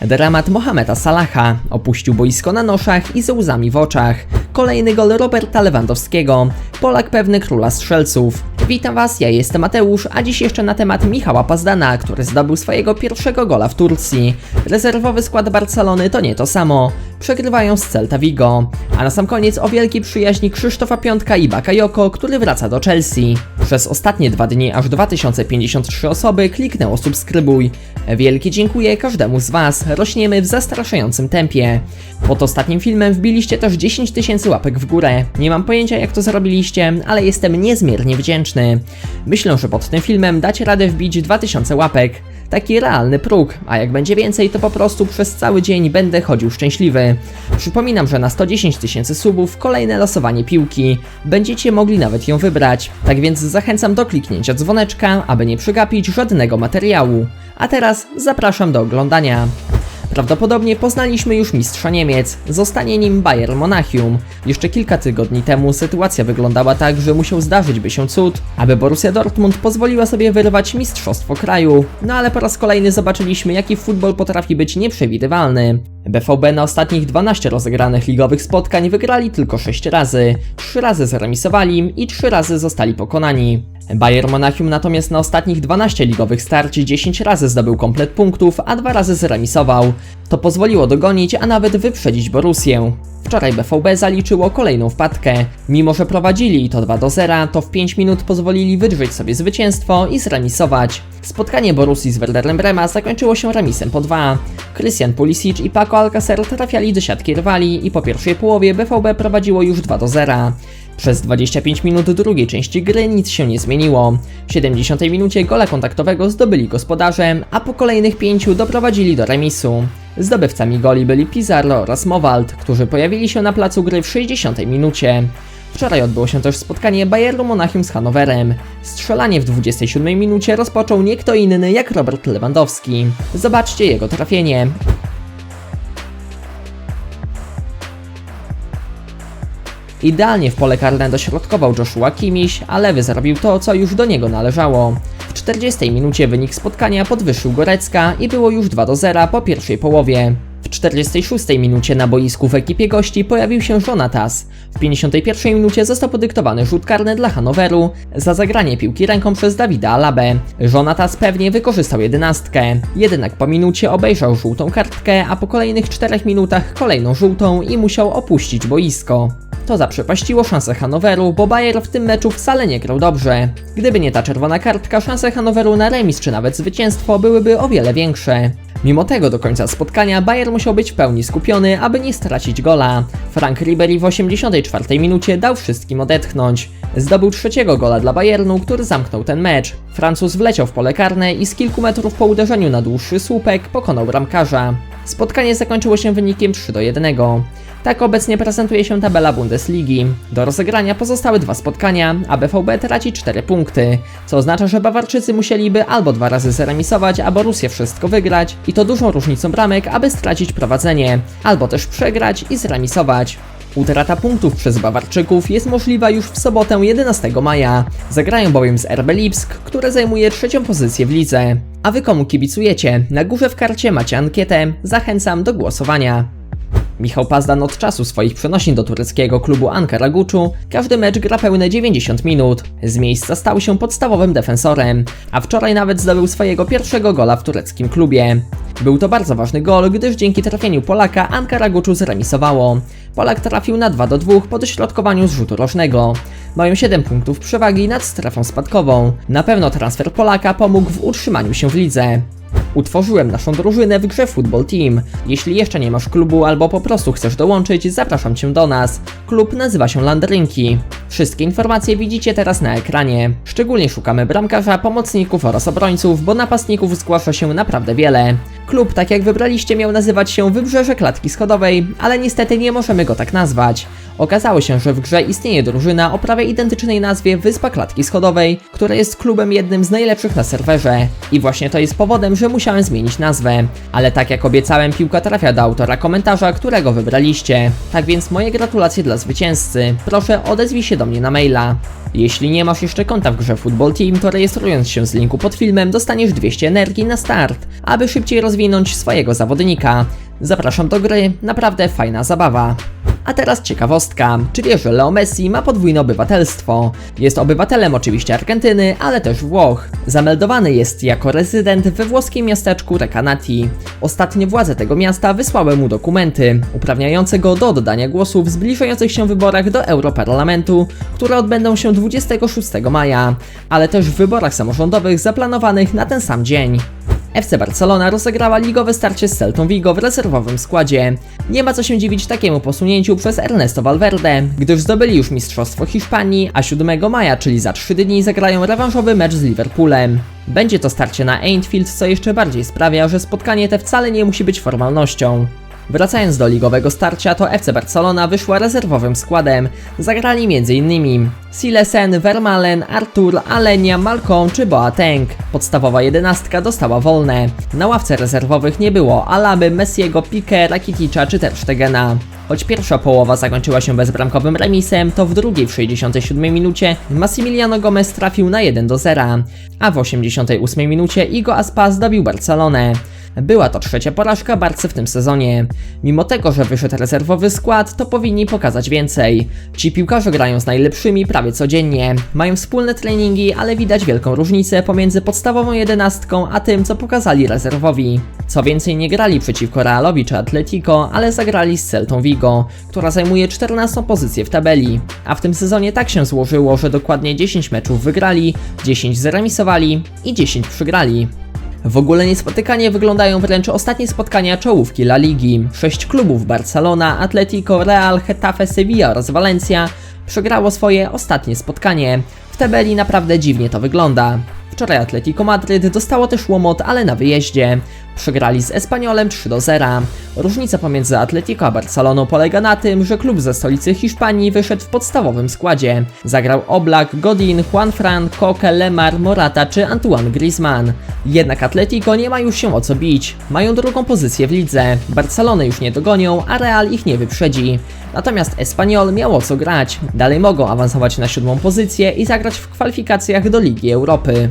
Dramat Mohameda Salaha opuścił boisko na noszach i ze łzami w oczach. Kolejny gol Roberta Lewandowskiego, Polak pewny króla strzelców. Witam Was, ja jestem Mateusz, a dziś jeszcze na temat Michała Pazdana, który zdobył swojego pierwszego gola w Turcji. Rezerwowy skład Barcelony to nie to samo. Przegrywają z Celta Vigo. A na sam koniec o wielkiej przyjaźni Krzysztofa Piątka i Bakayoko, który wraca do Chelsea. Przez ostatnie dwa dni aż 2053 osoby kliknęło subskrybuj. Wielkie dziękuję każdemu z Was, rośniemy w zastraszającym tempie. Pod ostatnim filmem wbiliście też 10 tysięcy łapek w górę. Nie mam pojęcia jak to zrobiliście, ale jestem niezmiernie wdzięczny. Myślę, że pod tym filmem dacie radę wbić 2000 łapek. Taki realny próg, a jak będzie więcej, to po prostu przez cały dzień będę chodził szczęśliwy. Przypominam, że na 110 tysięcy subów kolejne losowanie piłki. Będziecie mogli nawet ją wybrać. Tak więc zachęcam do kliknięcia dzwoneczka, aby nie przegapić żadnego materiału. A teraz zapraszam do oglądania. Prawdopodobnie poznaliśmy już mistrza Niemiec, zostanie nim Bayern Monachium. Jeszcze kilka tygodni temu sytuacja wyglądała tak, że musiał zdarzyć by się cud, aby Borussia Dortmund pozwoliła sobie wyrwać mistrzostwo kraju. No ale po raz kolejny zobaczyliśmy, jaki futbol potrafi być nieprzewidywalny. BVB na ostatnich 12 rozegranych ligowych spotkań wygrali tylko 6 razy, 3 razy zremisowali i 3 razy zostali pokonani. Bayern Monachium natomiast na ostatnich 12 ligowych starć 10 razy zdobył komplet punktów, a 2 razy zremisował. To pozwoliło dogonić, a nawet wyprzedzić Borussię. Wczoraj BVB zaliczyło kolejną wpadkę. Mimo, że prowadzili to 2 do 0, to w 5 minut pozwolili wydrzeć sobie zwycięstwo i zremisować. Spotkanie Borussii z Werderem Brema zakończyło się remisem po 2. Christian Pulisic i Paco Alcacer trafiali do siatki rywali i po pierwszej połowie BVB prowadziło już 2 do 0. Przez 25 minut drugiej części gry nic się nie zmieniło. W 70 minucie gola kontaktowego zdobyli gospodarze, a po kolejnych pięciu doprowadzili do remisu. Zdobywcami goli byli Pizarro oraz Mowald, którzy pojawili się na placu gry w 60 minucie. Wczoraj odbyło się też spotkanie Bayernu Monachium z Hanowerem. Strzelanie w 27 minucie rozpoczął nie kto inny jak Robert Lewandowski. Zobaczcie jego trafienie. Idealnie w pole karne dośrodkował Joshua Kimiś, a lewy zrobił to, co już do niego należało. W 40 minucie wynik spotkania podwyższył Gorecka i było już 2 do 0 po pierwszej połowie. W 46 minucie na boisku w ekipie gości pojawił się Jonatas. W 51 minucie został podyktowany rzut karny dla Hanoweru za zagranie piłki ręką przez Dawida Alabę. Jonatas pewnie wykorzystał jedenastkę, jednak po minucie obejrzał żółtą kartkę, a po kolejnych 4 minutach kolejną żółtą i musiał opuścić boisko. To zaprzepaściło szansę Hanoweru, bo Bayer w tym meczu wcale nie grał dobrze. Gdyby nie ta czerwona kartka, szanse Hanoweru na remis czy nawet zwycięstwo byłyby o wiele większe. Mimo tego do końca spotkania Bayer musiał być w pełni skupiony, aby nie stracić gola. Frank Ribery w 84 minucie dał wszystkim odetchnąć. Zdobył trzeciego gola dla Bayernu, który zamknął ten mecz. Francuz wleciał w pole karne i z kilku metrów po uderzeniu na dłuższy słupek pokonał bramkarza. Spotkanie zakończyło się wynikiem 3 do 1. Tak obecnie prezentuje się tabela Bundesligi. Do rozegrania pozostały dwa spotkania, a BVB traci 4 punkty, co oznacza, że Bawarczycy musieliby albo dwa razy zremisować, a Borussia wszystko wygrać i to dużą różnicą bramek, aby stracić prowadzenie, albo też przegrać i zremisować. Utrata punktów przez Bawarczyków jest możliwa już w sobotę 11 maja. Zagrają bowiem z RB Lipsk, które zajmuje trzecią pozycję w lidze. A wy komu kibicujecie? Na górze w karcie macie ankietę, zachęcam do głosowania. Michał Pazdan od czasu swoich przenosin do tureckiego klubu Ankara Guczu każdy mecz gra pełne 90 minut. Z miejsca stał się podstawowym defensorem, a wczoraj nawet zdobył swojego pierwszego gola w tureckim klubie. Był to bardzo ważny gol, gdyż dzięki trafieniu Polaka Ankara Guczu zremisowało. Polak trafił na 2 do 2 po dośrodkowaniu z rzutu rocznego. Mają 7 punktów przewagi nad strefą spadkową. Na pewno transfer Polaka pomógł w utrzymaniu się w lidze. Utworzyłem naszą drużynę w grze Football Team. Jeśli jeszcze nie masz klubu albo po prostu chcesz dołączyć, zapraszam Cię do nas. Klub nazywa się Landrynki. Wszystkie informacje widzicie teraz na ekranie. Szczególnie szukamy bramkarza, pomocników oraz obrońców, bo napastników zgłasza się naprawdę wiele. Klub, tak jak wybraliście, miał nazywać się Wybrzeże Klatki Schodowej, ale niestety nie możemy go tak nazwać. Okazało się, że w grze istnieje drużyna o prawie identycznej nazwie Wyspa Klatki Schodowej, która jest klubem jednym z najlepszych na serwerze. I właśnie to jest powodem, że musiałem zmienić nazwę. Ale tak jak obiecałem, piłka trafia do autora komentarza, którego wybraliście. Tak więc moje gratulacje dla zwycięzcy. Proszę odezwij się do mnie na maila. Jeśli nie masz jeszcze konta w grze Football Team, to rejestrując się z linku pod filmem dostaniesz 200 energii na start, aby szybciej rozwijać rozwinąć swojego zawodnika. Zapraszam do gry, naprawdę fajna zabawa. A teraz ciekawostka. Czy wiesz, że Leo Messi ma podwójne obywatelstwo? Jest obywatelem oczywiście Argentyny, ale też Włoch. Zameldowany jest jako rezydent we włoskim miasteczku Recanati. Ostatnie władze tego miasta wysłały mu dokumenty, uprawniające go do oddania głosu w zbliżających się wyborach do Europarlamentu, które odbędą się 26 maja, ale też w wyborach samorządowych zaplanowanych na ten sam dzień. FC Barcelona rozegrała ligowe starcie z Celtą Vigo w rezerwowym składzie. Nie ma co się dziwić takiemu posunięciu przez Ernesto Valverde, gdyż zdobyli już Mistrzostwo Hiszpanii, a 7 maja, czyli za 3 dni, zagrają rewanżowy mecz z Liverpoolem. Będzie to starcie na Anfield, co jeszcze bardziej sprawia, że spotkanie te wcale nie musi być formalnością. Wracając do ligowego starcia, to FC Barcelona wyszła rezerwowym składem. Zagrali m.in. Silesen, Vermalen, Artur, Alenia, Malcolm czy Boateng. Podstawowa jedenastka dostała wolne. Na ławce rezerwowych nie było Alaby, Messiego, Pique, Rakiticza czy Ter Stegena. Choć pierwsza połowa zakończyła się bezbramkowym remisem, to w drugiej w 67 minucie Massimiliano Gomez trafił na 1 do 0, a w 88 minucie Igo Aspas zdobił Barcelonę. Była to trzecia porażka Barcy w tym sezonie. Mimo tego, że wyszedł rezerwowy skład, to powinni pokazać więcej. Ci piłkarze grają z najlepszymi prawie codziennie. Mają wspólne treningi, ale widać wielką różnicę pomiędzy podstawową jedenastką a tym, co pokazali rezerwowi. Co więcej, nie grali przeciwko Realowi czy Atletico, ale zagrali z Celtą Vigo, która zajmuje 14 pozycję w tabeli. A w tym sezonie tak się złożyło, że dokładnie 10 meczów wygrali, 10 zremisowali i 10 przegrali. W ogóle niespotykanie wyglądają wręcz ostatnie spotkania czołówki La Ligi. Sześć klubów Barcelona, Atletico, Real, Getafe, Sevilla oraz Valencia przegrało swoje ostatnie spotkanie. W tabeli naprawdę dziwnie to wygląda. Wczoraj Atletico Madryt dostało też łomot, ale na wyjeździe. Przegrali z Espaniolem 3 do 0. Różnica pomiędzy Atletico a Barceloną polega na tym, że klub ze stolicy Hiszpanii wyszedł w podstawowym składzie. Zagrał Oblak, Godin, Juan Fran, Koke, Lemar, Morata czy Antoine Griezmann. Jednak Atletico nie ma już się o co bić. Mają drugą pozycję w lidze. Barcelonę już nie dogonią, a Real ich nie wyprzedzi. Natomiast Espanyol miał o co grać. Dalej mogą awansować na siódmą pozycję i zagrać w kwalifikacjach do Ligi Europy.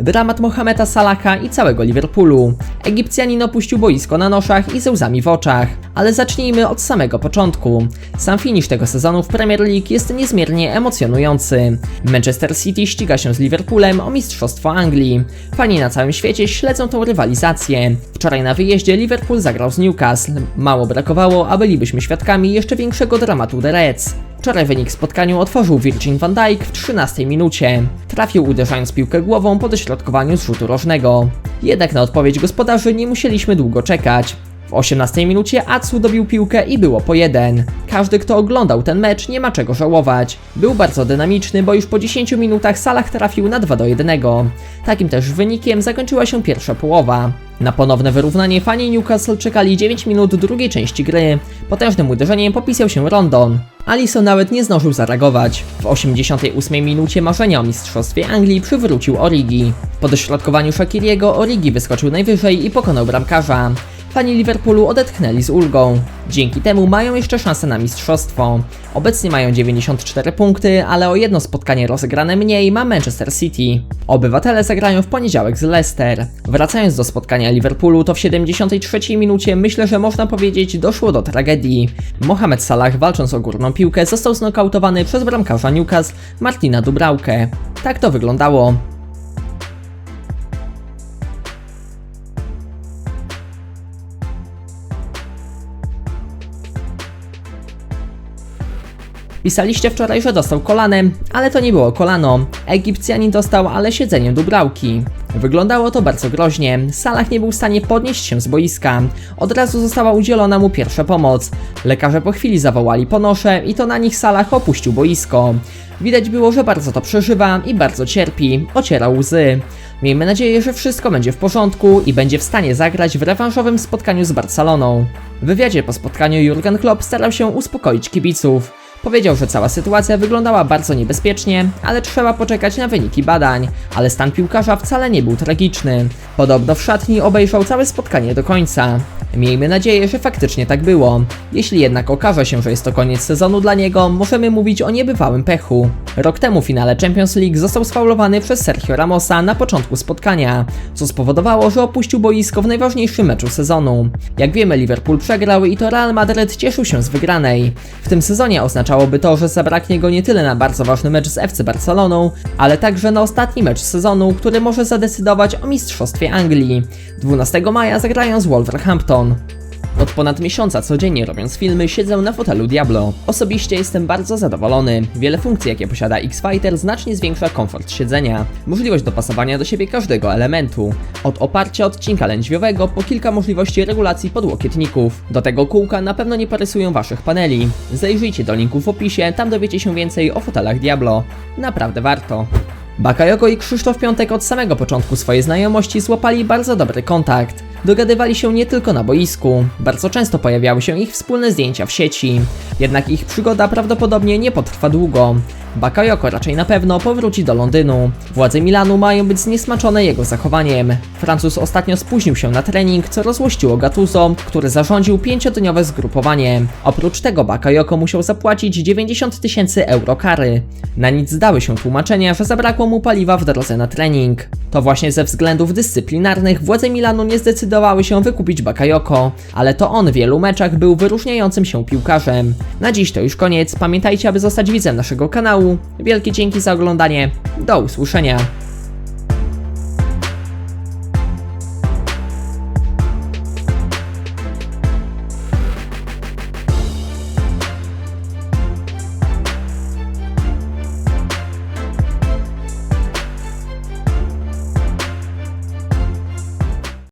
Dramat Mohameda Salaha i całego Liverpoolu. Egipcjanin opuścił boisko na noszach i ze łzami w oczach. Ale zacznijmy od samego początku. Sam finisz tego sezonu w Premier League jest niezmiernie emocjonujący. Manchester City ściga się z Liverpoolem o Mistrzostwo Anglii. Fani na całym świecie śledzą tą rywalizację. Wczoraj na wyjeździe Liverpool zagrał z Newcastle. Mało brakowało, a bylibyśmy świadkami jeszcze większego dramatu The Reds. Wczoraj wynik spotkaniu otworzył Virgin van Dijk w 13 minucie. Trafił uderzając piłkę głową po dośrodkowaniu z rzutu rożnego. Jednak na odpowiedź gospodarzy nie musieliśmy długo czekać. W 18 minucie Atsu dobił piłkę i było po jeden. Każdy, kto oglądał ten mecz, nie ma czego żałować. Był bardzo dynamiczny, bo już po 10 minutach Salah trafił na 2 do 1. Takim też wynikiem zakończyła się pierwsza połowa. Na ponowne wyrównanie fani Newcastle czekali 9 minut drugiej części gry. Potężnym uderzeniem popisał się Rondon. Alisson nawet nie zdążył zareagować. W 88 minucie marzenia o mistrzostwie Anglii przywrócił Origi. Po dośrodkowaniu Shakiriego Origi wyskoczył najwyżej i pokonał bramkarza. Fani Liverpoolu odetchnęli z ulgą. Dzięki temu mają jeszcze szansę na mistrzostwo. Obecnie mają 94 punkty, ale o jedno spotkanie rozegrane mniej ma Manchester City. Obywatele zagrają w poniedziałek z Leicester. Wracając do spotkania Liverpoolu, to w 73 minucie myślę, że można powiedzieć doszło do tragedii. Mohamed Salah walcząc o górną piłkę został znokautowany przez bramkarza Newcastle Martina Dubraukę. Tak to wyglądało. Pisaliście wczoraj, że dostał kolanem, ale to nie było kolano. Egipcjanin dostał, ale siedzeniem Dubrałki. Wyglądało to bardzo groźnie. Salah nie był w stanie podnieść się z boiska. Od razu została udzielona mu pierwsza pomoc. Lekarze po chwili zawołali ponosze i to na nich Salah opuścił boisko. Widać było, że bardzo to przeżywa i bardzo cierpi. Ocierał łzy. Miejmy nadzieję, że wszystko będzie w porządku i będzie w stanie zagrać w rewanżowym spotkaniu z Barceloną. W wywiadzie po spotkaniu Jurgen Klopp starał się uspokoić kibiców. Powiedział, że cała sytuacja wyglądała bardzo niebezpiecznie, ale trzeba poczekać na wyniki badań, ale stan piłkarza wcale nie był tragiczny. Podobno w szatni obejrzał całe spotkanie do końca. Miejmy nadzieję, że faktycznie tak było. Jeśli jednak okaże się, że jest to koniec sezonu dla niego, możemy mówić o niebywałym pechu. Rok temu w finale Champions League został sfaulowany przez Sergio Ramosa na początku spotkania, co spowodowało, że opuścił boisko w najważniejszym meczu sezonu. Jak wiemy, Liverpool przegrał i to Real Madrid cieszył się z wygranej. W tym sezonie oznaczałoby to, że zabraknie go nie tyle na bardzo ważny mecz z FC Barceloną, ale także na ostatni mecz sezonu, który może zadecydować o mistrzostwie Anglii. 12 maja zagrają z Wolverhampton. Od ponad miesiąca codziennie robiąc filmy siedzę na fotelu Diablo. Osobiście jestem bardzo zadowolony. Wiele funkcji jakie posiada X-Fighter znacznie zwiększa komfort siedzenia. Możliwość dopasowania do siebie każdego elementu. Od oparcia odcinka lędźwiowego po kilka możliwości regulacji podłokietników. Do tego kółka na pewno nie porysują waszych paneli. Zajrzyjcie do linku w opisie, tam dowiecie się więcej o fotelach Diablo. Naprawdę warto. Bakayoko i Krzysztof Piątek od samego początku swojej znajomości złapali bardzo dobry kontakt. Dogadywali się nie tylko na boisku, bardzo często pojawiały się ich wspólne zdjęcia w sieci. Jednak ich przygoda prawdopodobnie nie potrwa długo. Bakayoko raczej na pewno powróci do Londynu. Władze Milanu mają być zniesmaczone jego zachowaniem. Francuz ostatnio spóźnił się na trening, co rozłościło Gattuso, który zarządził pięciodniowe zgrupowanie. Oprócz tego Bakayoko musiał zapłacić 90 tysięcy euro kary. Na nic zdały się tłumaczenia, że zabrakło mu paliwa w drodze na trening. To właśnie ze względów dyscyplinarnych władze Milanu nie zdecydowały się wykupić Bakayoko, ale to on w wielu meczach był wyróżniającym się piłkarzem. Na dziś to już koniec, pamiętajcie aby zostać widzem naszego kanału. Wielkie dzięki za oglądanie, do usłyszenia.